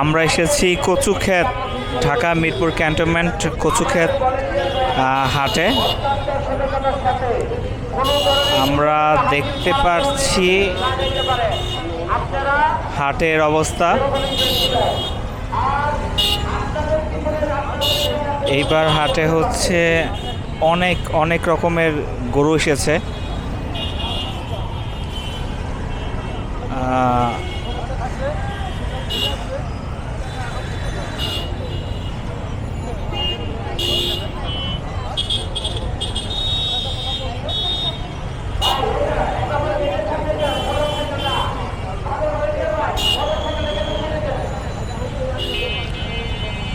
আমরা এসেছি কচুক্ষেত, ঢাকা মিরপুর ক্যান্টনমেন্ট কচুক্ষেত হাটে। আমরা দেখতে পাচ্ছি হাটের অবস্থা। এইবার হাটে হচ্ছে অনেক অনেক রকমের গরু এসেছে আহ,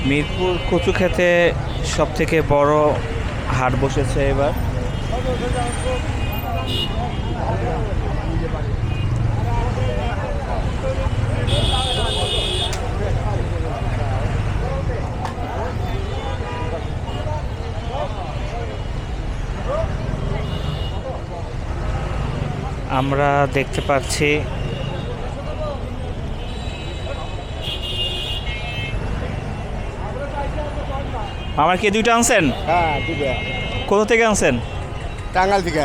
মিরপুর কচু খেতে সব থেকে বড় হাট বসেছে এবার। আমরা দেখতে পাচ্ছি আমার কি দুইটা আনছেন? হ্যাঁ কোথা থেকে আনছেন? টাঙ্গাল থেকে।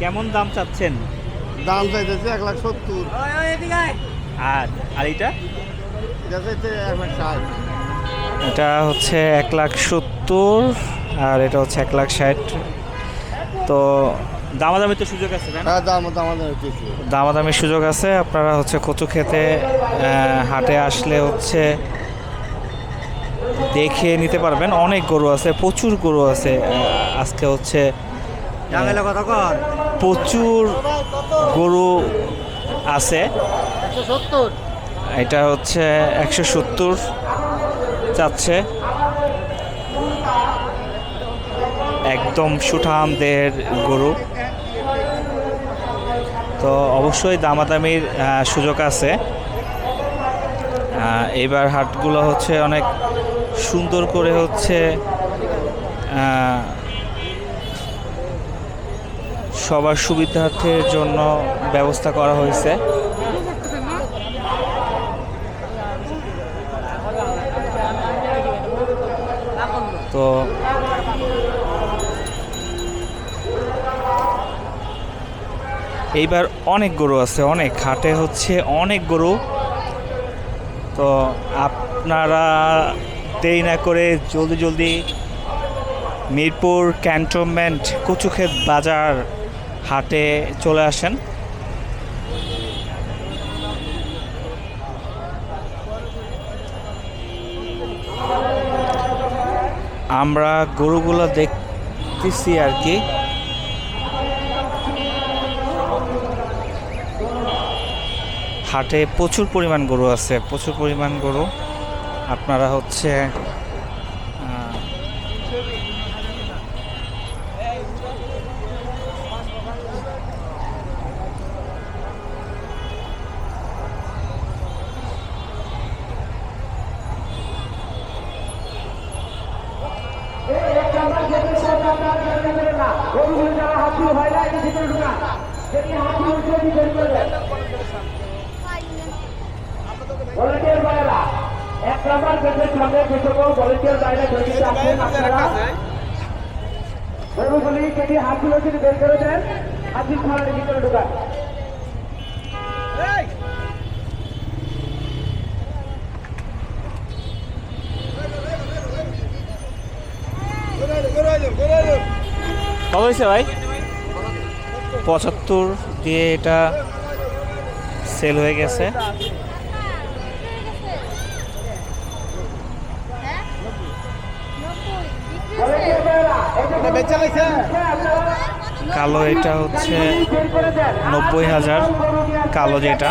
কেমন দাম চাচ্ছেন? দাম চাইতেছে এক লাখ সত্তর। আর আর এটা? এটা চাইছে এক এটা হচ্ছে এক লাখ সত্তর আর এটা হচ্ছে এক লাখ ষাট। তো দামাদামি তো সুযোগ আছে হ্যাঁ দাম দাম হচ্ছে দামাদামির সুযোগ আছে। আপনারা হচ্ছে কচু খেতে হাটে আসলে হচ্ছে দেখে নিতে পারবেন। অনেক গরু আছে প্রচুর গরু আছে। আজকে হচ্ছে প্রচুর গরু আছে। এটা হচ্ছে একশো সত্তর চাচ্ছে একদম সুঠাম দেহের গরু। তো অবশ্যই দামাদামির সুযোগ আছে। এবার হাটগুলো হচ্ছে অনেক সুন্দর করে হচ্ছে সবার সুবিধার্থের জন্য ব্যবস্থা করা হয়েছে। তো এইবার অনেক গরু আছে, অনেক। হাটে হচ্ছে অনেক গরু। তো আপনারা দেরি না করে জলদি জলদি মিরপুর ক্যান্টনমেন্ট কচুক্ষেত বাজার হাটে চলে আসেন। আমরা গরুগুলো দেখতেছি আর কি। হাটে প্রচুর পরিমাণ গরু আছে, প্রচুর পরিমাণ গরু। আপনারা হচ্ছে এক গেটের সামনে যে সকল ভলেন্টিয়ার বাইরে গেটে আছেন আপনারা। গরুগুলি কেটে হাতগুলো যদি বের করে দেন হাতির খালের ভিতরে ঢুকান। কত হয়েছে ভাই। পঁচাত্তর দিয়ে এটা সেল হয়ে গেছে ভলেন্টিয়ার বাইরা এই যে বেচা লাইছে কালো এটা হচ্ছে নব্বই হাজার। কালো যেটা।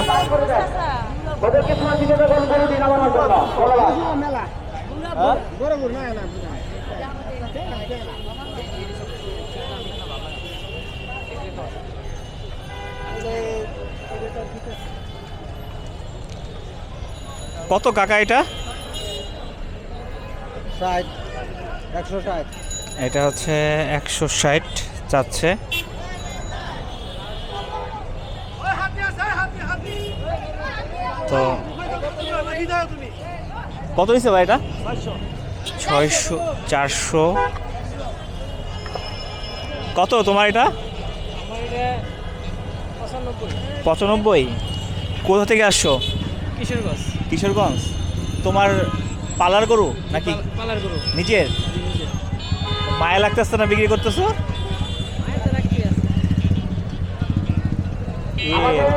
কত কাকা এটা? ষাট একশো ষাট। এটা হচ্ছে একশো ষাট চাচ্ছে। তো কত হয়েছে ভাই এটা? ছয়শো চারশো। কত তোমার এটা? পঁচানব্বই। কোথা থেকে আসছো? কিশোরগঞ্জ। কিশোরগঞ্জ। তোমার পালার গরু নাকি? পালার গরু। নিজের? মায়া লাগতেছে না বিক্রি করতেছো?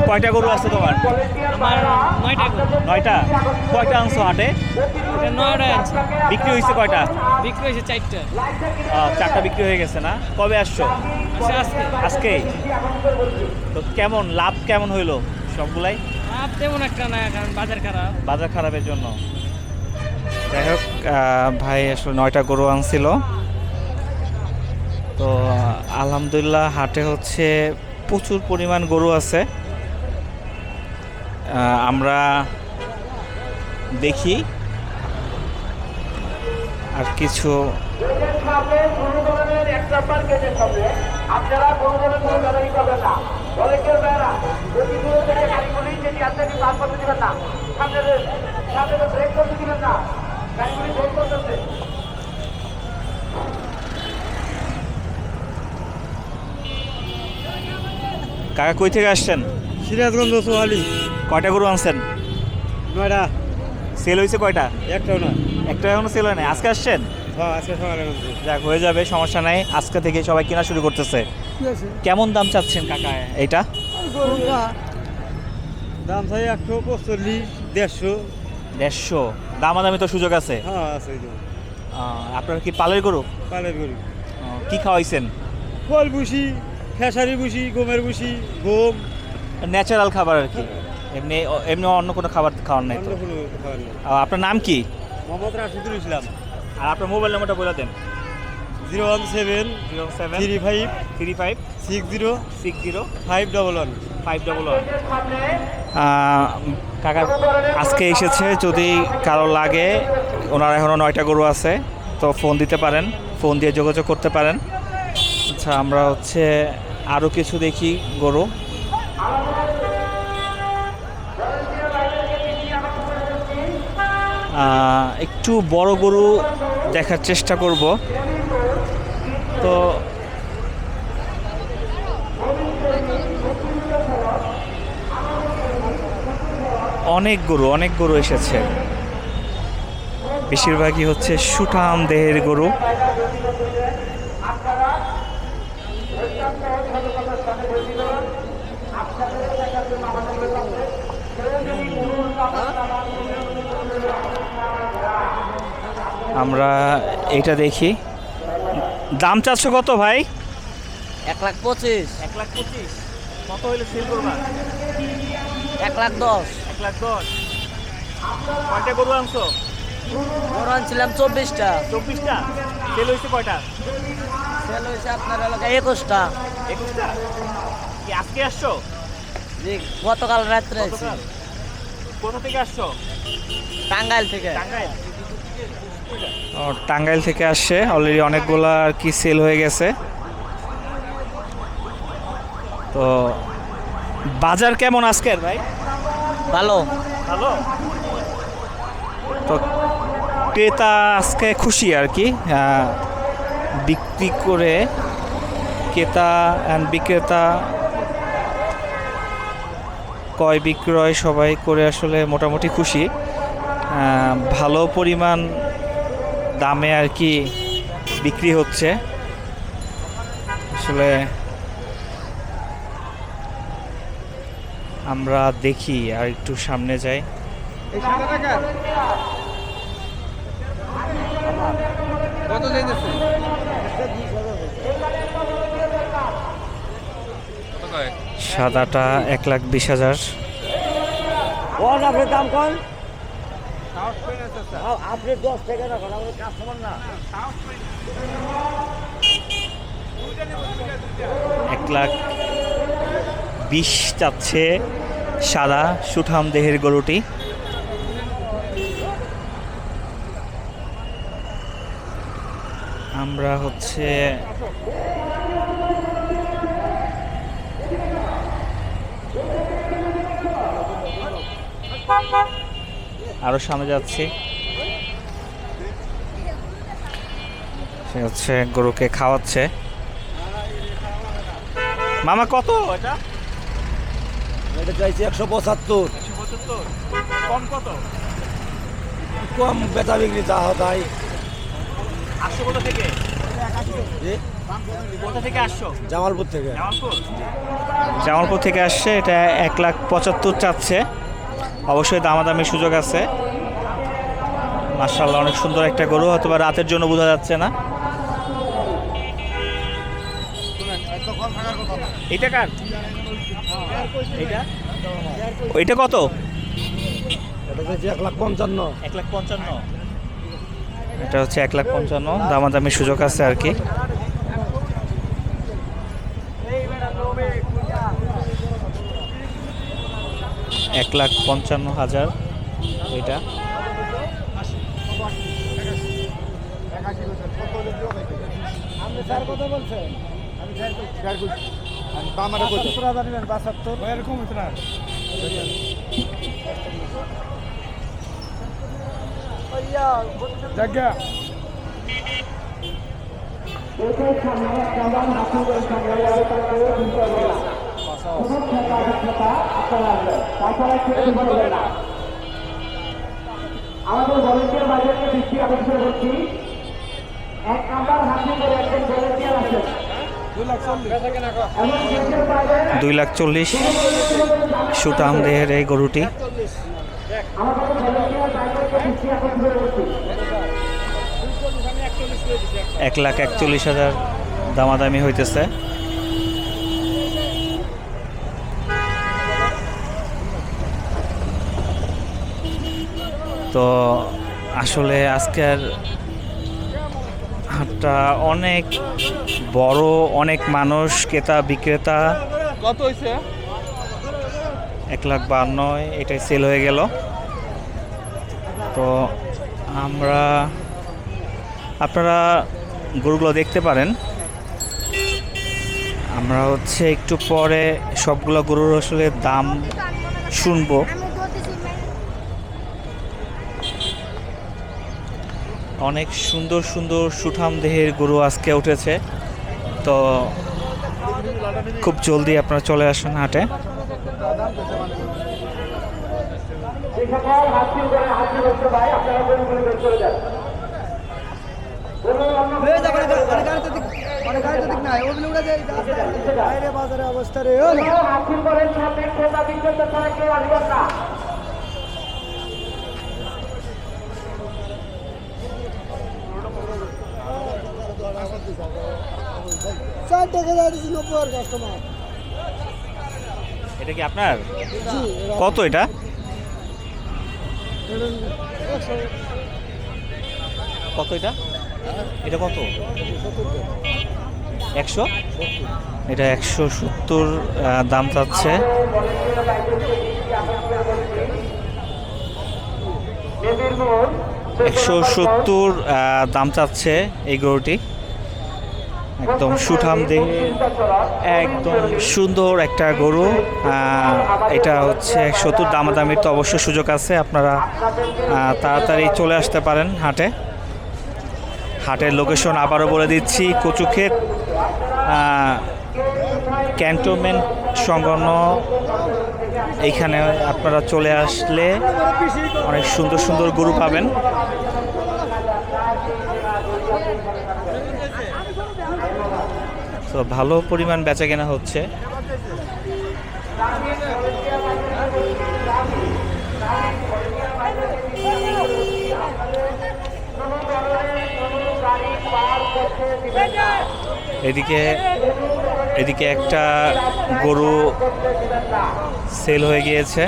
কয়টা গরু আছে তোমার? নয়টা কয়টা আনছো হাটে? নয়টা বিক্রি হয়েছে কয়টা? বিক্রি হয়েছে চারটা। চারটা বিক্রি হয়ে গেছে না? কবে আসছো? আচ্ছা আজকে। আজকে? তো কেমন লাভ কেমন হইল সবগুলাই? আর তেমন একটা না কারণ বাজার খারাপ। বাজার খারাপের জন্য। যাই হোক ভাই আসলে নয়টা গরু আনছিল। তো আলহামদুলিল্লাহ হাটে হচ্ছে প্রচুর পরিমাণ গরু আছে। আমরা দেখি আর কিছু আপনারা কোনো ধরনের কোনো দাঁড়াই করবেন না বলে কেউ বেড়া যদি দূরে থেকে গাড়িগুলি যেটি আছে সেটি পার করতে দিবেন না সামনে রে- সামনে রে ব্রেক করতে দিবেন না গাড়িগুলি ব্রেক করতেছে কাকা কই থেকে আসছেন? সিরাজগঞ্জ সোহালি। কয়টা গরু আনছেন? নয়টা। সেল হয়েছে কয়টা? একটাও না একটা এখনও সেল হয় না আজকে আসছেন? হ্যাঁ বলছি যাক হয়ে যাবে সমস্যা নাই। আজকে থেকে সবাই কেনা শুরু করতেছে। কেমন দাম চাচ্ছেন কাকা এটা দাম চাই একশো পঁচল্লিশ দেড়শো। দেড়শো। দামাদামি তো সুযোগ আছে। হ্যাঁ আপনার কি পালের গরু? পালের গরু। কি খাওয়াইছেন? ফল বুসি খেসারি বুসি গমের বুসি গম। ন্যাচারাল খাবার আর কি। এমনি এমনি অন্য কোনো খাবার খাওয়ার নাই তো। কোনো খাবার নেই। আপনার নাম কি? মোহাম্মদ রাশিদুল ইসলাম। আর আপনার মোবাইল নাম্বারটা বলে দেন। Zero one seven zero seven three five three five six zero six zero five double one. Five double one. কাকা আজকে এসেছে যদি কারও লাগে ওনার এখনও নয়টা গরু আছে তো ফোন দিতে পারেন ফোন দিয়ে যোগাযোগ করতে পারেন। আচ্ছা আমরা হচ্ছে আরও কিছু দেখি, গরু। একটু বড় গরু দেখার চেষ্টা করব। তো অনেক গরু অনেক গরু এসেছে। বেশিরভাগই হচ্ছে সুঠাম দেহের গরু। আমরা এটা দেখি। দাম চাচ্ছ কত ভাই? এক লাখ পঁচিশ। এক লাখ পঁচিশ। কত হইলে সেল করবা এক লাখ দশ। এক লাখ দশ। কয়টা গরু আনছো? গরু আনছিলাম চব্বিশটা। চব্বিশটা। সেল হয়েছে কয়টা? সেল হয়েছে আপনার এলাকায় একুশটা। একুশটা? কি আজকে আসছো? জি গতকাল রাত্রে আইছি কোথা থেকে আসছো? টাঙ্গাইল থেকে। টাঙ্গাইল। ও টাঙ্গাইল থেকে আসছে। অলরেডি অনেকগুলা আর কি সেল হয়ে গেছে। তো বাজার কেমন আজকের ভাই? ভালো। ভালো? তো ক্রেতা আজকে খুশি আর কি। আহ, বিক্রি করে ক্রেতা অ্যান্ড বিক্রেতা ক্রয় বিক্রয় সবাই করে আসলে মোটামুটি খুশি। ভালো পরিমাণ দামে আর কি বিক্রি হচ্ছে। আসলে আমরা দেখি আর একটু সামনে যাই। কত সাদাটা এক লাখ বিশ হাজার। বল আপনি দাম কন আপনি দশ টাকা রাখুন আমাদের কাস্টমার না। এক লাখ বিশ চাচ্ছে সাদা সুঠাম দেহের গরুটি। আমরা হচ্ছে আরও সামনে যাচ্ছি। সে হচ্ছে গরুকে খাওয়াচ্ছে। মামা কত এটা? এটা চাইছি একশো পঁচাত্তর। কম কত? কম বেচা বিক্রি যা তাই। জামালপুর থেকে। জামালপুর থেকে আসছে এটা এক লাখ পঁচাত্তর চাচ্ছে। অবশ্যই দামাদামির সুযোগ আছে। মার্শাল্লাহ অনেক সুন্দর একটা গরু হয়তো বা রাতের জন্য বোঝা যাচ্ছে না। এটা কার? এটা ওইটা কত? এক লাখ পঞ্চান্ন। এক লাখ পঞ্চান্ন। এটা হচ্ছে এক লাখ পঞ্চান্ন। দামাদামির সুযোগ আছে আর কি। এক লাখ পঞ্চান্ন হাজার এটা। আপনি স্যার কত বলছেন এরকম হতো না জায়গা আমাদের বাজারকে দৃষ্টি আকর্ষণ করছি এক নাম্বার হাসি করে একজন ভলেন্টিয়ার আছেন দুই লাখ চল্লিশ সুটাম দেহের এই গরুটি। এক লাখ একচল্লিশ হাজার দামাদামি হইতেছে। তো আসলে আজকের হাটটা অনেক বড় অনেক মানুষ ক্রেতা বিক্রেতা। কত হয়েছে এক লাখ বান্নয় এটাই সেল হয়ে গেল। তো আমরা আপনারা গরুগুলো দেখতে পারেন। আমরা হচ্ছে একটু পরে সবগুলো গরুর আসলে দাম শুনব। অনেক সুন্দর সুন্দর সুঠাম দেহের গরু আজকে উঠেছে। তো খুব জলদি আপনারা চলে আসেন হাটে। যে সকল এটা কি আপনার? কত এটা? কত এটা? এটা কত? একশো? এটা একশো সত্তর দাম চাচ্ছে। একশো সত্তর দাম চাচ্ছে এই গরুটি। একদম সুঠাম দেহে, একদম সুন্দর একটা গরু। এটা হচ্ছে সত্তর দামাদামির তো অবশ্যই সুযোগ আছে, আপনারা তাড়াতাড়ি চলে আসতে পারেন হাটে। হাটের লোকেশন আবারও বলে দিচ্ছি, কচুক্ষেত ক্যান্টনমেন্ট সংলগ্ন। এইখানে আপনারা চলে আসলে অনেক সুন্দর সুন্দর গরু পাবেন। তো ভালো পরিমাণ বেচা কেনা হচ্ছে। এদিকে এদিকে একটা গরু সেল হয়ে গিয়েছে।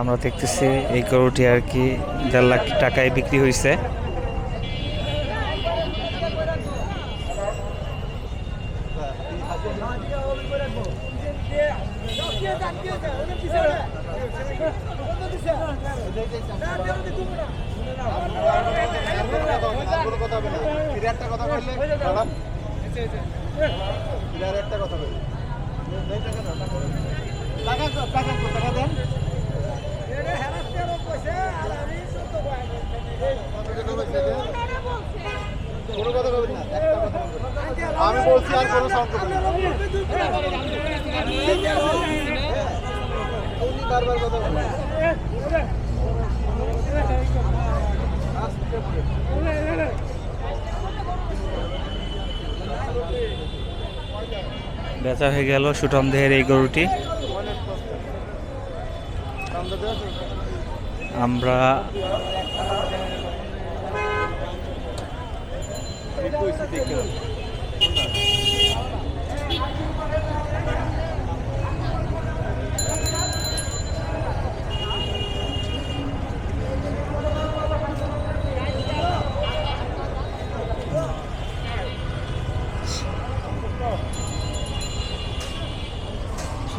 আমরা দেখতেছি এই গরুটি আর কি দেড় লাখ টাকায় বিক্রি হয়েছে একটা কথা বললে। আমি বলছি আর কোনো সংকট বেচা হয়ে গেল সুঠম দেহের এই গরুটি। আমরা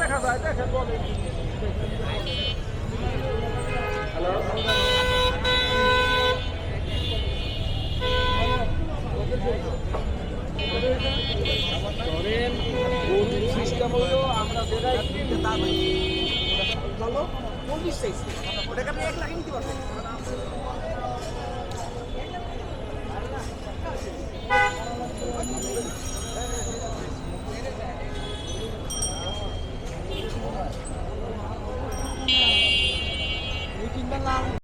দেখা যায় দেখেন বলে